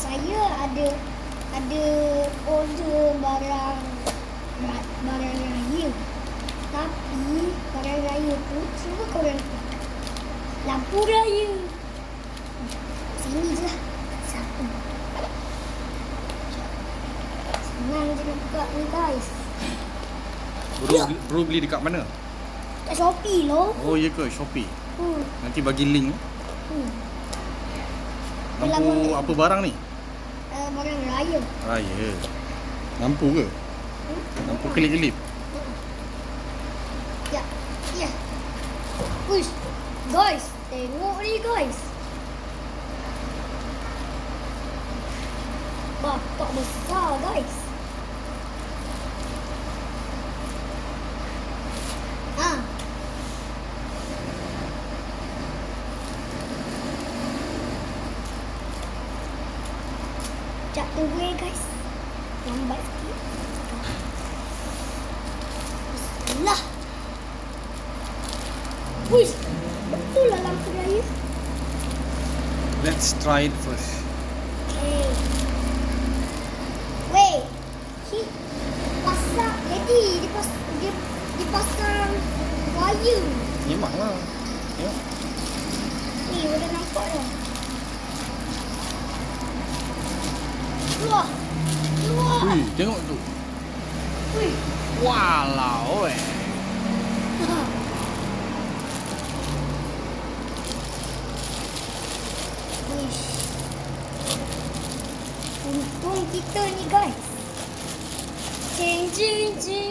saya ada ada order barang ba- barang raya. Tapi barang raya tu cuba korang. Lampu raya. Sini je lah. Satu. Senang je nak buka ni guys. Bro, bro beli dekat mana? Kat Shopee loh. Oh, ya ke? Shopee. Hmm. Nanti bagi link. Hmm. Lampu apa barang ni? Uh, barang raya. Raya. Lampu ke? Hmm? Lampu kelip-kelip. Ya, ya. Uish, guys, tengok ni guys. Bapak besar guys. Sekejap tunggu ya guys. Lambat sikit. Bismillah. Wuish, betul lah lampu raya. Let's try it first. Okay. Wait. He pasang eh, jadi dia pas dia dipasang wire. Memanglah. Tengok. Ni udah nampak dah. Wah. Wah. Wih, tengok tu. Wih. Walau eh. Untung kita ni guys. Cincin cincin.